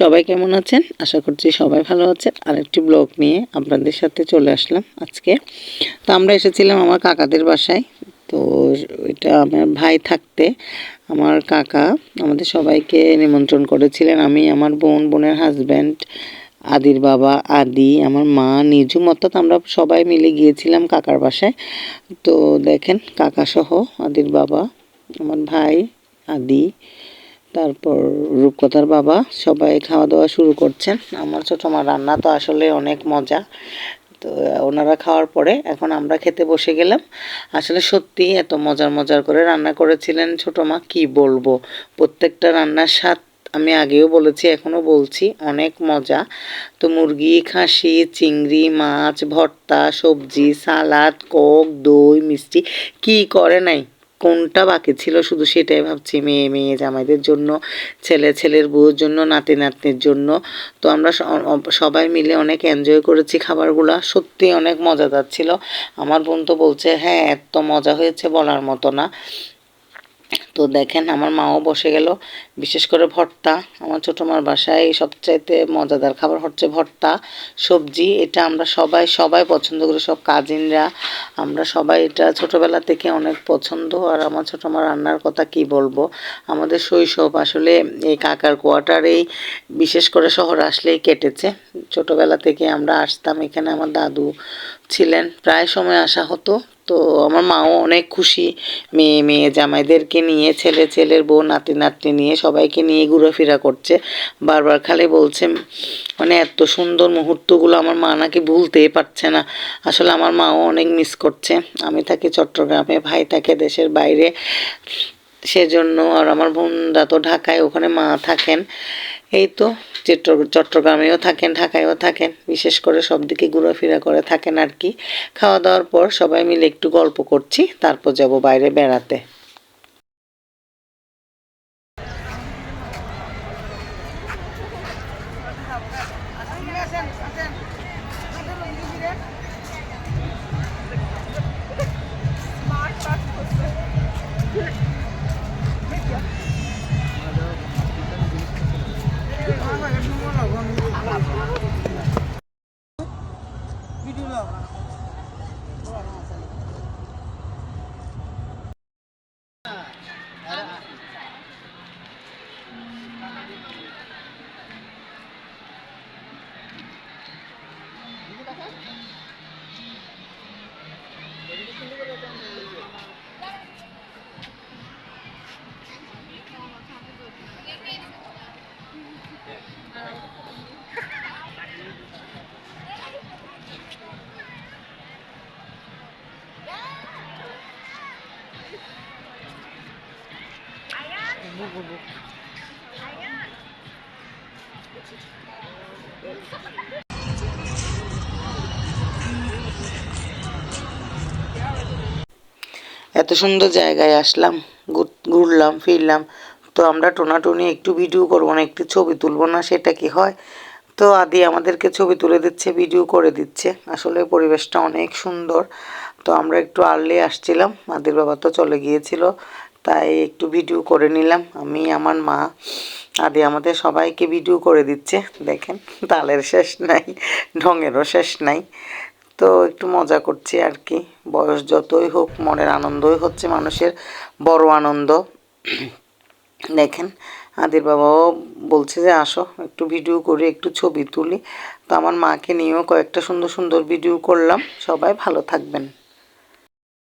সবাই কেমন আছেন? আশা করছি সবাই ভালো আছেন। আরেকটি ব্লগ নিয়ে আপনাদের সাথে চলে আসলাম আজকে। তো আমরা এসেছিলাম আমার কাকাদের বাসায়। তো এটা আমার ভাই থাকতে আমার কাকা আমাদের সবাইকে নিমন্ত্রণ করেছিলেন। আমি, আমার বোন, বোনের হাজব্যান্ড আদির বাবা, আদি, আমার মা, নিজু অর্থাৎ আমরা সবাই মিলে গিয়েছিলাম কাকার বাসায়। তো দেখেন, কাকাসহ আদির বাবা, আমার ভাই, আদি তারপর রূপকথার বাবা সবাই খাওয়া দাওয়া শুরু করছেন। আমার ছোটো মা রান্না তো আসলে অনেক মজা। তো ওনারা খাওয়ার পরে এখন আমরা খেতে বসে গেলাম। আসলে সত্যি এত মজার মজার করে রান্না করেছিলেন ছোটো মা, কী বলব? প্রত্যেকটা রান্নার স্বাদ আমি আগেও বলেছি, এখনও বলছি, অনেক মজা। তো মুরগি, খাসি, চিংড়ি, মাছ, ভর্তা, সবজি, সালাদ, কোক, দই, মিষ্টি, কি করে নাই? কোনটা বাকি ছিল শুধু সেটাই ভাবছি, মেয়ে মেয়ে, জামাইদের জন্য, ছেলে, ছেলের বউর জন্য, নাতি, নাতনির জন্য। তো আমরা সবাই মিলে অনেক এনজয় করেছি খাবারগুলো। সত্যি অনেক মজাদার ছিল। আমার বোন তো বলছে হ্যাঁ এত মজা হয়েছে বলার মতো না। তো দেখেন, আমার মাও বসে গেল। বিশেষ করে ভর্তা। আমার ছোটো মার বাসায় সবচাইতে মজাদার খাবার হচ্ছে ভর্তা, সবজি। এটা আমরা সবাই সবাই পছন্দ করি, সব কাজিনরা। আমরা সবাই এটা ছোটোবেলা থেকে অনেক পছন্দ। আর আমার ছোটো মার রান্নার কথা কি বলব? আমাদের শৈশব আসলে এই কাকার কোয়ার্টারেই বিশেষ করে শহর আসলেই কেটেছে। ছোটোবেলা থেকে আমরা আসতাম, এখানে আমার দাদু ছিলেন। প্রায় সময় আসা হতো। তো আমার মাও অনেক খুশি। মেয়ে মেয়ে জামাইদেরকে নিয়ে, ছেলে, ছেলের বউ, নাতি, নাতনি নিয়ে সবাইকে নিয়ে ঘুরেফেরা করছে। বারবার খালি বলছে মানে এত সুন্দর মুহূর্তগুলো আমার মা নাকি ভুলতেই পারছে না। আসলে আমার মাও অনেক মিস করছে। আমি থাকি চট্টগ্রামে, ভাই থাকে দেশের বাইরে। সেজন্য আর আমার বোনরা তো ঢাকায়, ওখানে মা থাকেন। এই তো চট্টগ্রামেও থাকেন, ঢাকায়ও থাকেন, বিশেষ করে সব দিকে ঘোরাফেরা করে থাকেন আর কি। খাওয়া দাওয়ার পর সবাই মিলে একটু গল্প করছি, তারপর যাব বাইরে বেড়াতে। Hola. Hola. এত সুন্দর জায়গায় আসলাম ঘুরলাম, ফিরলাম। তো আমরা টোনাটুনি একটু ভিডিও করব না, একটু ছবি তুলবো না, সেটা কি হয়? তো আদি আমাদেরকে ছবি তুলে দিচ্ছে ভিডিও করে দিচ্ছে। আসলে পরিবেশটা অনেক সুন্দর। তো আমরা একটু আর্লি আসছিলাম, আদির বাবা তো চলে গিয়েছিল। তাই একটু ভিডিও করে নিলাম। আমি, আমার মা, আদি আমাদের সবাইকে ভিডিও করে দিচ্ছে। দেখেন, তালের শেষ নাই, ঢঙেরও শেষ নাই। তো একটু মজা করছি আর কি। বয়স যতই হোক, মনের আনন্দই হচ্ছে মানুষের বড় আনন্দ। দেখেন, আদির বাবাও বলছে যে, আসো, একটু ভিডিও করি একটু ছবি তুলি। তো আমার মাকে নিয়েও কয়েকটা সুন্দর সুন্দর ভিডিও করলাম। সবাই ভালো থাকবেন।